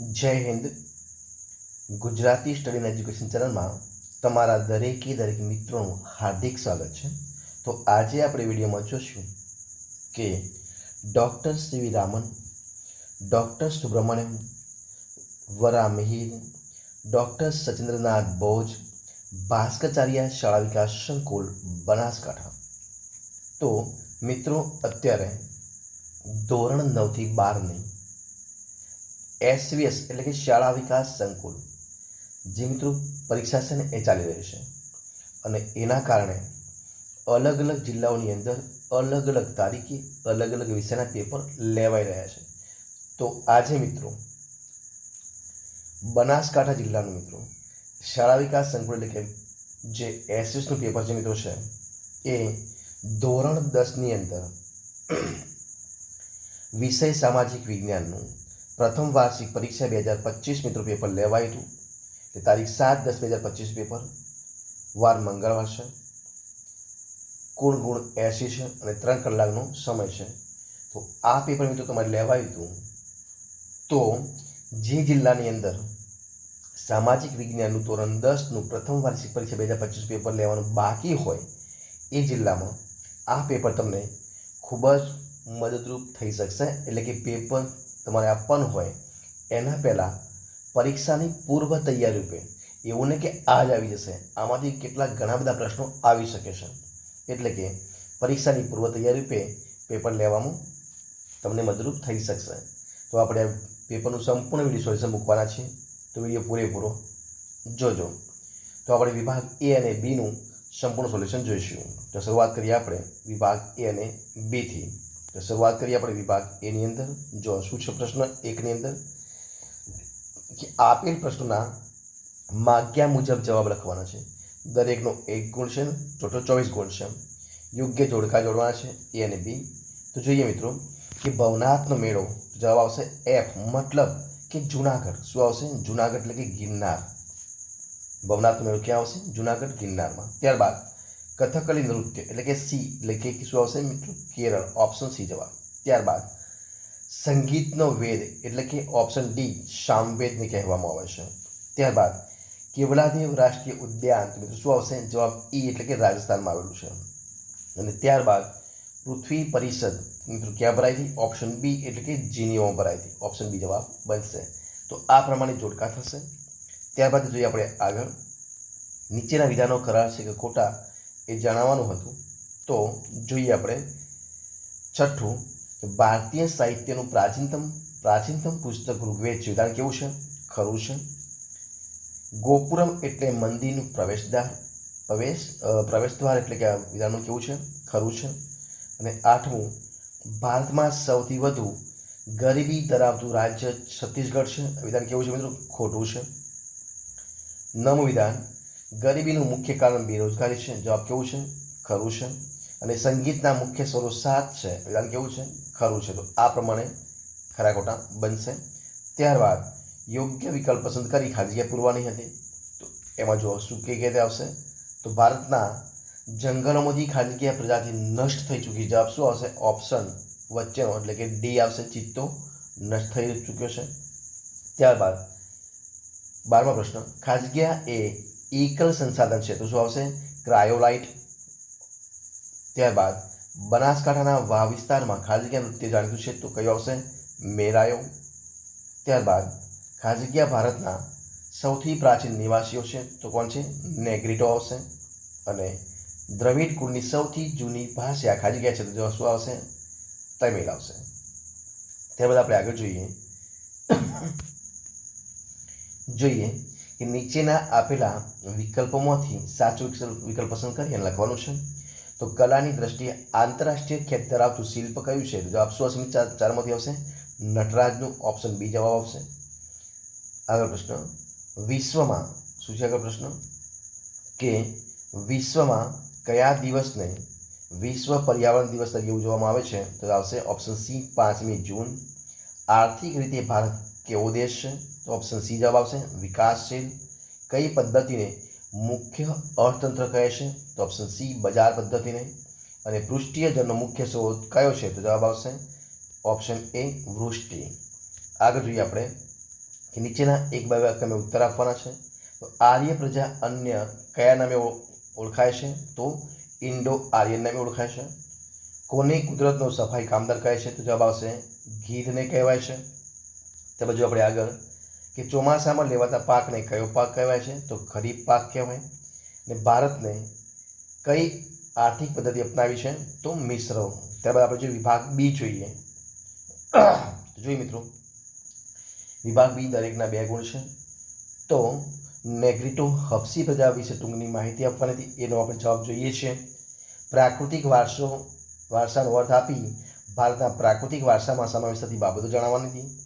જય Hind. Gujarati study education ચેનલમાં તમારા દરેકે દરેક મિત્રોનું હાર્દિક સ્વાગત છે. તો આજે આપણે વિડીયોમાં જોશું કે doctor C V Raman doctor Subramanyam Varahamihira doctor Sachindranath Bose Bhaskaracharya શાળા વિકાસ સંકુલ, બનાસકાંઠા. તો મિત્રો, અત્યારે ધોરણ નવથી બારની એસવીએસ એટલે કે શાળા વિકાસ સંકુલ જે મિત્રો પરીક્ષા છે ને એ ચાલી રહી છે. અને એના કારણે અલગ અલગ જિલ્લાઓની અંદર અલગ અલગ તારીખે, અલગ અલગ વિષયના પેપર લેવાઈ રહ્યા છે. તો આજે મિત્રો, બનાસકાંઠા જિલ્લાનું મિત્રો, શાળા વિકાસ સંકુલ એટલે કે જે એસવીએસનું પેપર જે મિત્રો છે, એ ધોરણ દસની અંદર વિષય સામાજિક વિજ્ઞાનનું પ્રથમ વાર્ષિક પરીક્ષા બે હજાર પચીસ મિત્રો પેપર લેવાયું હતું. તે તારીખ સાત દસ બે હજાર પચીસ પેપર. વાર મંગળવાર છે. કુલ ગુણ એંસી છે અને ત્રણ કલાકનો સમય છે. તો આ પેપર મિત્રો તમારે લેવાયું હતું. તો જે જિલ્લાની અંદર સામાજિક વિજ્ઞાનનું ધોરણ દસનું પ્રથમ વાર્ષિક પરીક્ષા બે હજાર પચીસ પેપર લેવાનું બાકી હોય એ જિલ્લામાં આ પેપર તમને ખૂબ જ મદદરૂપ થઈ શકશે. એટલે કે પેપર તમારે આપવાનું હોય, એના પહેલાં પરીક્ષાની પૂર્વ તૈયારી રૂપે એવું ને કે આજ આવી જશે, આમાંથી કેટલાક ઘણા બધા પ્રશ્નો આવી શકે છે. એટલે કે પરીક્ષાની પૂર્વ તૈયારી રૂપે પેપર લેવામાં તમને મદદરૂપ થઈ શકશે. તો આપણે પેપરનું સંપૂર્ણ વીડિયો સોલ્યુશન મૂકવાના છીએ. તો વીડિયો પૂરેપૂરો જોજો. તો આપણે વિભાગ એ અને બીનું સંપૂર્ણ સોલ્યુશન જોઈશું. તો શરૂઆત કરીએ આપણે વિભાગ એ અને બીથી તો શરૂઆત કરીએ આપણે વિભાગ એની અંદર. જો શું છે પ્રશ્ન એકની અંદર? કે આપેલ પ્રશ્નોના માગ્યા મુજબ જવાબ લખવાના છે. દરેકનો એક ગુણ છે ટોટલ ચોવીસ ગુણ છે. યોગ્ય જોડકા જોડવાના છે, એ અને બી. તો જોઈએ મિત્રો, કે ભવનાથનો મેળો જવાબ આવશે એફ. મતલબ કે જુનાગઢ. શું આવશે? જુનાગઢ એટલે કે ગિરનાર. ભવનાથનો મેળો ક્યાં આવશે? જુનાગઢ ગિરનારમાં. ત્યારબાદ કથકલી નૃત્ય, એટલે કે સી, એટલે કે શું આવશે મિત્રો? કેરળ ઓપ્શન સી જવાબ. ત્યારબાદ, સંગીતનો વેદ, એટલે કે ઓપ્શન ડી શામવેદને કહેવામાં આવે છે. ત્યારબાદ, કેવલાદેવ રાષ્ટ્રીય ઉદ્યાન મિત્રો શું આવશે? જવાબ ઈ, એટલે કે રાજસ્થાનમાં આવેલું છે. અને ત્યારબાદ, પૃથ્વી પરિષદ, મિત્રો ક્યાં ભરાઈ હતી ઓપ્શન બી, એટલે કે જીનીઓમાં ભરાઈ હતી ઓપ્શન બી જવાબ બનશે. તો આ પ્રમાણે જોડકા થશે. ત્યારબાદ જોઈએ આપણે આગળ. નીચેના વિધાનો ખરા છે કે ખોટા? એ જણાવવાનું હતું. તો જોઈએ આપણે. છઠ્ઠું, ભારતીય સાહિત્યનું પ્રાચીનતમ પ્રાચીનતમ પુસ્તક ઋગ્વેદ છે કેવું છે? ખરું છે. ગોપુરમ એટલે મંદિરનું પ્રવેશદ્વાર, પ્રવેશ પ્રવેશદ્વાર એટલે કે આ વિધાનનું કેવું છે? ખરું છે. અને આઠમું, ભારતમાં સૌથી વધુ ગરીબી ધરાવતું રાજ્ય છત્તીસગઢ છે. વિધાન કેવું છે મિત્રો? ખોટું છે. નવમું વિધાન ગરીબીનું મુખ્ય કારણ બેરોજગારી છે. જવાબ કેવું છે? ખરું છે. અને સંગીતના મુખ્ય સ્વરો સાત છે. એટલે કેવું છે? ખરું છે. તો આ પ્રમાણે ખરા ખોટા બનશે. ત્યારબાદ યોગ્ય વિકલ્પ પસંદ કરી ખાલી જગ્યા પૂરવાની હતી. તો એમાં જો શું કઈ રીતે આવશે? તો ભારતના જંગલોમાંથી ખાલી પ્રજાતિ નષ્ટ થઈ ચૂકી જવાબ શું આવશે? ઓપ્શન વચ્ચેનો, એટલે કે ડી આવશે ચિત્તો, નષ્ટ થઈ ચૂક્યો છે. ત્યારબાદ બારમા પ્રશ્ન ખાજગીયા એ એકલ સંસાધન છે તો શું આવશે? ક્રાયોલાઇટ. ત્યારબાદ, બનાસકાંઠાના વાવ વિસ્તારમાં ખાજગીયા નૃત્ય જાણીતું છે તો કયું આવશે? મેરાયો. ત્યારબાદ ખાજગીયા ભારતના સૌથી પ્રાચીન નિવાસીઓ છે તો કોણ છે? નેગ્રીટો આવશે. અને દ્રવિડ કુળની સૌથી જૂની ભાષા ખાજગીયા છે તો શું આવશે? તમિલ આવશે. ત્યારબાદ આપણે આગળ જોઈએ. જોઈએ કે નીચેના આપેલા વિકલ્પોમાંથી સાચો વિકલ્પ પસંદ કરી અને લખવાનું છે. તો કલાની દ્રષ્ટિએ આંતરરાષ્ટ્રીય ખ્યાતિ ધરાવતું શિલ્પ કયું છે? જવાબ શું હશે? ચાર ચારમાંથી આવશે. નટરાજનું ઓપ્શન બી જવાબ આવશે. આગળ પ્રશ્ન. વિશ્વમાં શું છે આગળ પ્રશ્ન? કે વિશ્વમાં કયા દિવસને વિશ્વ પર્યાવરણ દિવસ તરીકે ઉજવવામાં આવે છે? તો આવશે ઓપ્શન સી પાંચમી જૂન. આર્થિક રીતે ભારત કેવો દેશ છે તો ઓપ્શન સી જવાબ આવશે, વિકાસશીલ. કઈ પદ્ધતિને મુખ્ય અર્થતંત્ર કહે છે? તો ઓપ્શન સી બજાર પદ્ધતિને. અને પૃષ્ઠીય જળનો મુખ્ય સ્ત્રોત કયો છે? તો જવાબ આવશે ઓપ્શન એ વૃષ્ટિ. આગળ જોઈએ આપણે કે નીચેના એક બે વાક્યમે ઉત્તર આપવાના છે. તો આર્ય પ્રજા અન્ય કયા નામે ઓળખાય છે? તો ઇન્ડો આર્યન નામે ઓળખાય છે. કોને કુદરતનો સફાઈ કામદાર કહે છે? તો જવાબ આવશે ગીધને કહેવાય છે. તે બાજુ આપણે આગળ કે ચોમાસામાં લેવાતા પાકને કયો પાક કહેવાય છે? તો ખરીફ પાક કહેવાય. ને ભારતને કઈ આર્થિક પદ્ધતિ અપનાવી છે? તો મિશ્ર. ત્યારબાદ આપણે જો વિભાગ બી જોઈએ. જોઈએ મિત્રો. વિભાગ બી દરેકના બે ગુણ છે. તો નેગ્રિટો હફસી પ્રજા વિશે ટૂંકની માહિતી આપવાની હતી. એનો આપણે જવાબ જોઈએ છે. પ્રાકૃતિક વારસો, વારસાનો અર્થ આપી ભારતના પ્રાકૃતિક વારસામાં સમાવેશ થતી બાબતો જણાવવાની હતી.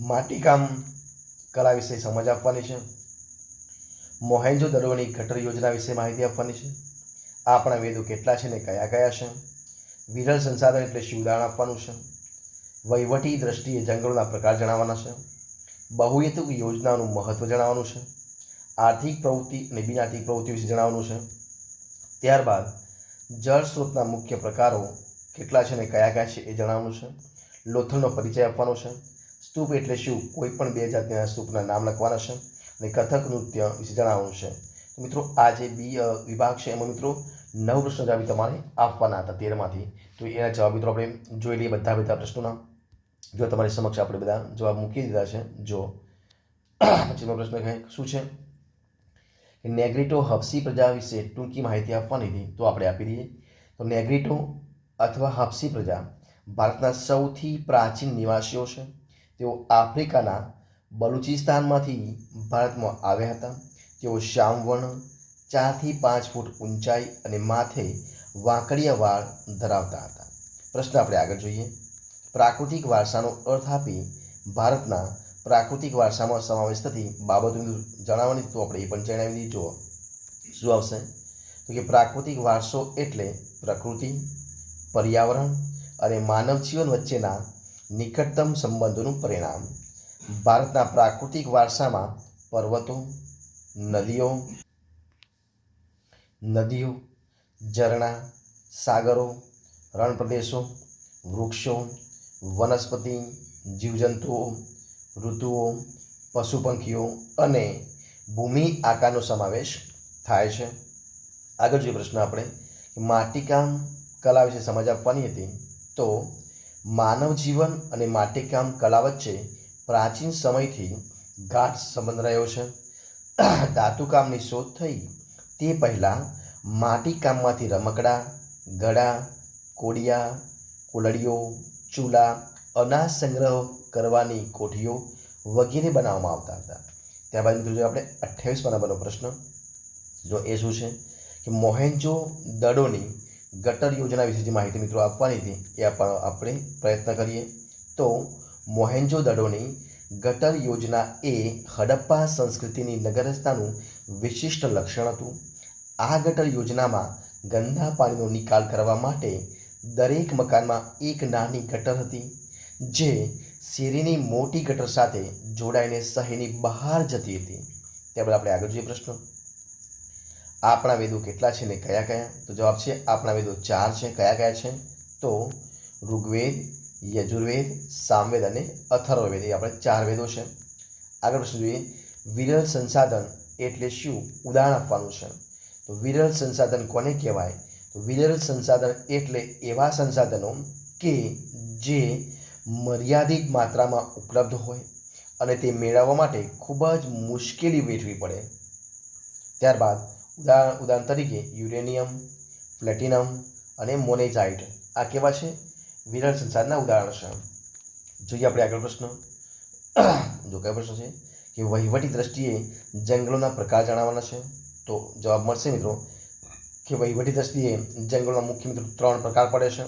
માટીકામ કલા વિશે સમજ આપવાની છે? મોહેન્જો દરોની ગટર યોજના વિશે માહિતી આપવાની છે? આપણા વેદો કેટલા છે ને કયા કયા છે? વિરલ સંસાધન એટલે શિવદાન આપવાનું છે? વહીવટી દ્રષ્ટિએ જંગલોના પ્રકાર જણાવવાના છે? બહુહેતુક યોજનાઓનું મહત્વ જણાવવાનું છે? આર્થિક પ્રવૃત્તિ અને બિન આર્થિક પ્રવૃત્તિ વિશે જણાવવાનું છે? ત્યારબાદ, જળ સ્ત્રોતના મુખ્ય પ્રકારો કેટલા છે ને કયા કયા છે એ જણાવવાનું છે? લોથલનો પરિચય આપવાનો છે? સ્તૂપ એટલે શું? કોઈ પણ બે જાતના સ્તૂપના નામ લખવાના છે અને કથક નૃત્ય વિશે જણાવવાનું છે. મિત્રો, આ જે બી વિભાગ છે, એમાં મિત્રો નવ પ્રશ્નો જવાબ તમારે આપવાના હતા તેરમાંથી. તો એના જવાબ મિત્રો આપણે જોઈ લઈએ બધા બધા પ્રશ્નોના. જો તમારી સમક્ષ આપણે બધા જવાબ મૂકી દીધા છે, જો. પછીનો પ્રશ્ન કહે શું છે? નેગ્રિટો હફસી પ્રજા વિશે ટૂંકી માહિતી આપવાની હતી, તો આપણે આપી દઈએ. તો નેગ્રીટો અથવા હફસી પ્રજા ભારતના સૌથી પ્રાચીન નિવાસીઓ છે. તેઓ આફ્રિકાના બલુચિસ્તાનમાંથી ભારતમાં આવ્યા હતા. તેઓ શ્યામવર્ણ ચારથી પાંચ ફૂટ ઊંચાઈ અને માથે વાંકડિયા વાળ ધરાવતા હતા. પ્રશ્ન આપણે આગળ જોઈએ. પ્રાકૃતિક વારસાનો અર્થ આપી ભારતના પ્રાકૃતિક વારસામાં સમાવેશ થતી બાબતોનું જણાવવાની તો આપણે એ પણ જણાવી દીધી. શું આવશે? તો કે પ્રાકૃતિક વારસો એટલે પ્રકૃતિ, પર્યાવરણ અને માનવ જીવન વચ્ચેના નિકટતમ સંબંધોનું પરિણામ. ભારતના પ્રાકૃતિક વારસામાં પર્વતો, નદીઓ નદીઓ, ઝરણા, સાગરો, રણપ્રદેશો, વૃક્ષો, વનસ્પતિ, જીવજંતુઓ, ઋતુઓ પશુ પંખીઓ અને ભૂમિ આકારનો સમાવેશ થાય છે. આગળ જોઈએ પ્રશ્ન આપણે માટીકામ કલા વિશે સમજ આપવાની હતી, તો માનવ જીવન અને માટીકામ કલા વચ્ચે પ્રાચીન સમયથી ગાઢ સંબંધ રહ્યો છે. ધાતુકામની શોધ થઈ તે પહેલાં માટીકામમાંથી રમકડા, ગળા, કોડિયા, કુલડીઓ, ચૂલા, અનાજ સંગ્રહ કરવાની કોઠીઓ વગેરે બનાવવામાં આવતા હતા. ત્યારબાદ મિત્રો આપણે અઠ્યાવીસ નંબરનો પ્રશ્ન, જો એ શું છે કે મોહેન્જો દડોની ગટર યોજના વિશે જે માહિતી મિત્રો આપવાની હતી, એ આપણે પ્રયત્ન કરીએ. તો, મોહેન્જો દડોની ગટર યોજના એ હડપ્પા સંસ્કૃતિની નગરસ્થાનું વિશિષ્ટ લક્ષણ હતું. આ ગટર યોજનામાં ગંદા પાણીનો નિકાલ કરવા માટે દરેક મકાનમાં એક નાની ગટર હતી, જે શેરીની મોટી ગટર સાથે જોડાઈને શહેરની બહાર જતી હતી. ત્યારબાદ આપણે આગળ જોઈએ પ્રશ્ન. આપણા વેદો કેટલા છે ને કયા કયા? તો જવાબ છે આપણા વેદો ચાર છે. કયા કયા છે? તો ઋગ્વેદ, યજુર્વેદ, સામવેદ અને અથર્વવેદ. એ આપણે ચાર વેદો છે. આગળ પ્રશ્ન જોઈએ. વિરલ સંસાધન એટલે શું? ઉદાહરણ આપવાનું છે. તો વિરલ સંસાધન કોને કહેવાય? તો વિરલ સંસાધન એટલે એવા સંસાધનો કે જે મર્યાદિત માત્રામાં ઉપલબ્ધ હોય અને તે મેળવવા માટે ખૂબ જ મુશ્કેલી વેઠવી પડે. ત્યારબાદ ઉદાહરણ ઉદાહરણ તરીકે યુરેનિયમ, પ્લેટિનમ અને મોનેઝાઇટ આ કેવા છે? વિરળ સંસાધના ઉદાહરણ છે. જોઈએ આપણે આગળ પ્રશ્ન. જો કયો પ્રશ્ન છે? કે વહીવટી દ્રષ્ટિએ જંગલોના પ્રકાર જણાવવાના છે? તો જવાબ મળશે મિત્રો. કે વહીવટી દ્રષ્ટિએ જંગલોના મુખ્ય મિત્રો ત્રણ પ્રકાર પડે છે.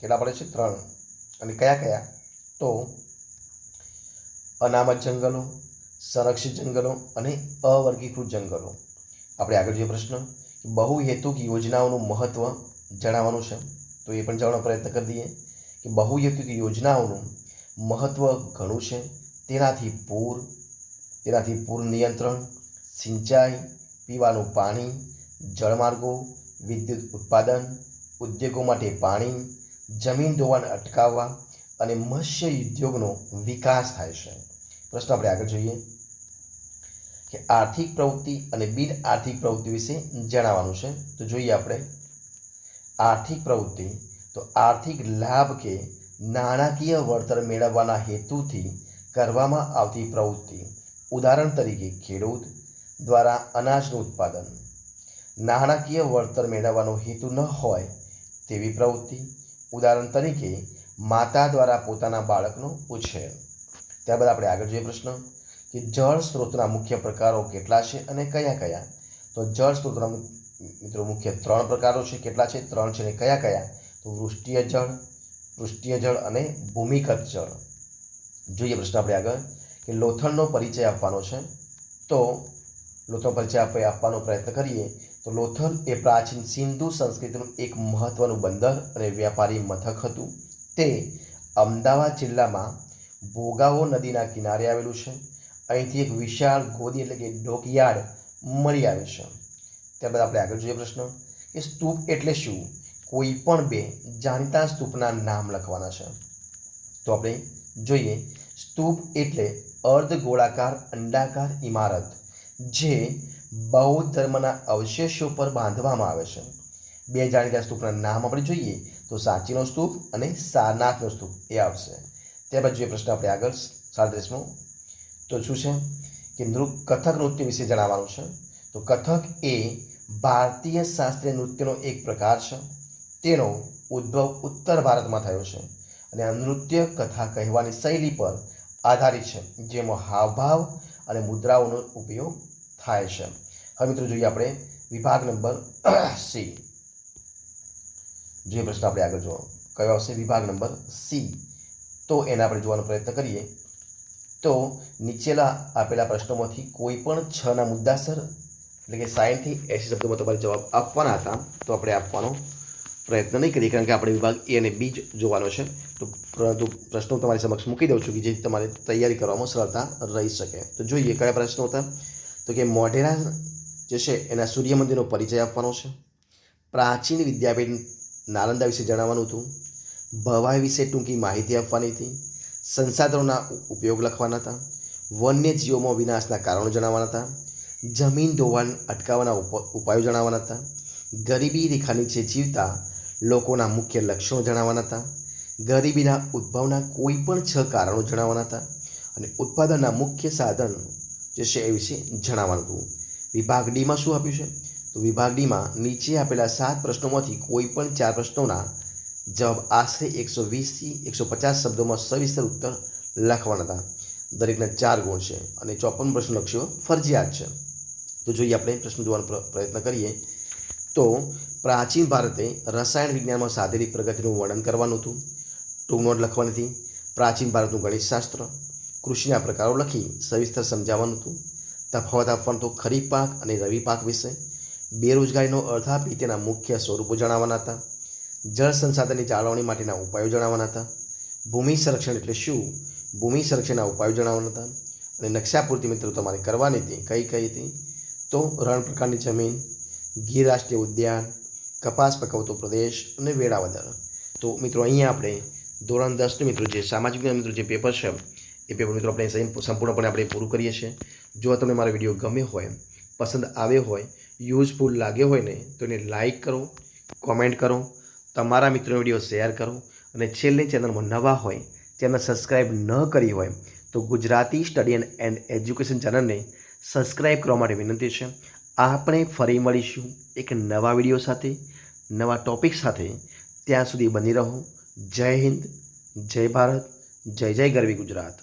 કેટલા પડે છે? ત્રણ. અને કયા કયા? તો અનામત જંગલો, સંરક્ષિત જંગલો અને અવર્ગીકૃત જંગલો. આપણે આગળ જોઈએ પ્રશ્ન બહુહેતુક યોજનાઓનું મહત્ત્વ જણાવવાનું છે, તો એ પણ જાણવાનો પ્રયત્ન કરી દઈએ. કે બહુહેતુક યોજનાઓનું મહત્ત્વ ઘણું છે, તેનાથી પૂર તેનાથી પૂર નિયંત્રણ, સિંચાઈ, પીવાનું પાણી, જળમાર્ગો, વિદ્યુત ઉત્પાદન, ઉદ્યોગો માટે પાણી, જમીન ધોવાણ અટકાવવા અને મત્સ્ય ઉદ્યોગનો વિકાસ થાય છે. પ્રશ્ન આપણે આગળ જોઈએ. કે આર્થિક પ્રવૃત્તિ અને બિન આર્થિક પ્રવૃત્તિ વિશે જણાવવાનું છે. તો જોઈએ આપણે આર્થિક પ્રવૃત્તિ, તો આર્થિક લાભ કે નાણાકીય વળતર મેળવવાના હેતુથી કરવામાં આવતી પ્રવૃત્તિ. ઉદાહરણ તરીકે ખેડૂત દ્વારા અનાજનું ઉત્પાદન. નાણાકીય વળતર મેળવવાનો હેતુ ન હોય તેવી પ્રવૃત્તિ. ઉદાહરણ તરીકે માતા દ્વારા પોતાના બાળકનો ઉછેર. ત્યારબાદ આપણે આગળ જોઈએ પ્રશ્ન. કે જળ સ્ત્રોતના મુખ્ય પ્રકારો કેટલા છે અને કયા કયા? તો જળ સ્ત્રોતના મિત્રો મુખ્ય ત્રણ પ્રકારો છે. કેટલા છે? ત્રણ છે અને કયા કયા? તો વૃષ્ટિય જળ પૃષ્ઠીય જળ અને ભૂમિગત જળ. જોઈએ પ્રશ્ન આપણે આગળ, કે લોથલનો પરિચય આપવાનો છે. તો લોથલ પરિચય આપણે આપવાનો પ્રયત્ન કરીએ. તો લોથલ એ પ્રાચીન સિંધુ સંસ્કૃતિનું એક મહત્વનું બંદર અને વ્યાપારી મથક હતું. તે અમદાવાદ જિલ્લામાં ભોગાવો નદીના કિનારે આવેલું છે. અહીંથી એક વિશાળ ગોદી એટલે કે ડોકયાર્ડ મળી આવે છે. ત્યારબાદ આપણે આગળ જોઈએ પ્રશ્ન. કે સ્તૂપ એટલે શું? કોઈ પણ બે જાણીતા સ્તૂપના નામ લખવાના છે. તો આપણે જોઈએ. સ્તૂપ એટલે અર્ધ ગોળાકાર અંડાકાર ઇમારત, જે બૌદ્ધ ધર્મના અવશેષો પર બાંધવામાં આવે છે. બે જાણીતા સ્તૂપના નામ આપણે જોઈએ તો સાચીનો સ્તૂપ અને સારનાથનો સ્તૂપ એ આવશે. ત્યારબાદ જોઈએ પ્રશ્ન આપણે આગળ. સાડત્રીસમો. તો શું છે? કે નૃ, કથક નૃત્ય વિશે જણાવવાનું છે. તો કથક એ ભારતીય શાસ્ત્રીય નૃત્યનો એક પ્રકાર છે. તેનો ઉદ્ભવ ઉત્તર ભારતમાં થયો છે અને આ નૃત્ય કથા કહેવાની શૈલી પર આધારિત છે, જેમાં હાવભાવ અને મુદ્રાઓનો ઉપયોગ થાય છે. હવે મિત્રો જોઈએ આપણે વિભાગ નંબર સી. જે પ્રશ્ન આપણે આગળ જોવો કયો આવશે? વિભાગ નંબર સી. તો એને આપણે જોવાનો પ્રયત્ન કરીએ. તો નીચેલા આપેલા પ્રશ્નોમાંથી કોઈ પણ છના મુદ્દાસર, એટલે કે સાઠથી એંસી શબ્દોમાં તમારે જવાબ આપવાના હતા, તો આપણે આપવાનો પ્રયત્ન નહીં કરીએ, કારણ કે આપણે વિભાગ એ અને બી જોવાનો છે. તો પરંતુ પ્રશ્નો તમારી સમક્ષ મૂકી દઉં છું કે જેથી તમારે તૈયારી કરવામાં સરળતા રહી શકે. તો જોઈએ કયા પ્રશ્નો હતા. તો કે મોઢેરા જે છે, એના સૂર્ય મંદિરનો પરિચય આપવાનો છે. પ્રાચીન વિદ્યાપીઠ નાલંદા વિશે જણાવવાનું હતું. ભવાઈ વિશે ટૂંકી માહિતી આપવાની હતી. સંસાધનોના ઉપયોગ લખવાના હતા, વન્યજીવોમાં વિનાશના કારણો જણાવવાના હતા, જમીન ધોવાણ અટકાવવાના ઉપ- ઉપાયો જણાવવાના હતા, ગરીબી રેખા નીચે જીવતા લોકોના મુખ્ય લક્ષણો જણાવવાના હતા, ગરીબીના ઉદ્ભવના કોઈ પણ છ કારણો જણાવવાના હતા અને ઉત્પાદનના મુખ્ય સાધન જે છે એ વિશે જણાવવાનું હતું. વિભાગ ડીમાં શું આપ્યું છે? તો વિભાગ ડીમાં નીચે આપેલા સાત પ્રશ્નોમાંથી કોઈ પણ ચાર પ્રશ્નોના જવાબ આશરે એકસો વીસથી એકસો પચાસ શબ્દોમાં સવિસ્તર ઉત્તર લખવાના હતા. દરેકના ચાર ગુણ છે અને ચોપન પ્રશ્ન લક્ષ્યો ફરજિયાત છે. તો જોઈએ આપણે પ્રશ્ન જોવાનો પ્રયત્ન કરીએ. તો પ્રાચીન ભારતે રસાયણ વિજ્ઞાનમાં સાધેલી પ્રગતિનું વર્ણન કરવાનું હતું. ટૂંક નોટ લખવાની હતી. પ્રાચીન ભારતનું ગણિતશાસ્ત્ર. કૃષિના પ્રકારો લખી સવિસ્તર સમજાવવાનું હતું. તફાવત આપવાનું તો ખરીફ પાક અને રવિ પાક વિશે. બેરોજગારીનો અર્થ આપી તેના મુખ્ય સ્વરૂપો જણાવવાના હતા. જળ સંસાધનની જાળવણી માટેના ઉપાયો જણાવવાના હતા. ભૂમિ સંરક્ષણ એટલે શું? ભૂમિ સંરક્ષણના ઉપાયો જણાવવાના હતા. અને નકશાપૂર્તિ મિત્રો, તમારે કરવાની હતી. કઈ કઈ હતી? તો રણ પ્રકારની જમીન, ગીર રાષ્ટ્રીય ઉદ્યાન, કપાસ પકવતો પ્રદેશ અને વેળાવદર તો મિત્રો, અહીંયા આપણે ધોરણ દસનું મિત્રો, જે સામાજિક મિત્રો, જે પેપર છે, એ પેપર મિત્રો આપણે સંપૂર્ણપણે આપણે પૂરું કરીએ છીએ. જો તમને મારો વીડિયો ગમ્યો હોય, પસંદ આવ્યો હોય, યુઝફુલ લાગ્યો હોય ને, તો એને લાઈક કરો, કોમેન્ટ કરો તમારા મિત્રો વીડિયો શેર કરો અને છેલ્લે ચેનલમાં નવા હોય, ચેનલ સબસ્ક્રાઈબ ન કરી હોય, તો Gujarati study and and education ચેનલને સબસ્ક્રાઈબ કરવા માટે વિનંતી છે. આપણે ફરી મળીશું એક નવા વીડિયો સાથે, નવા ટોપિક સાથે. ત્યાં સુધી બની રહો. જય હિન્દ, જય ભારત, જય જય ગરવી ગુજરાત.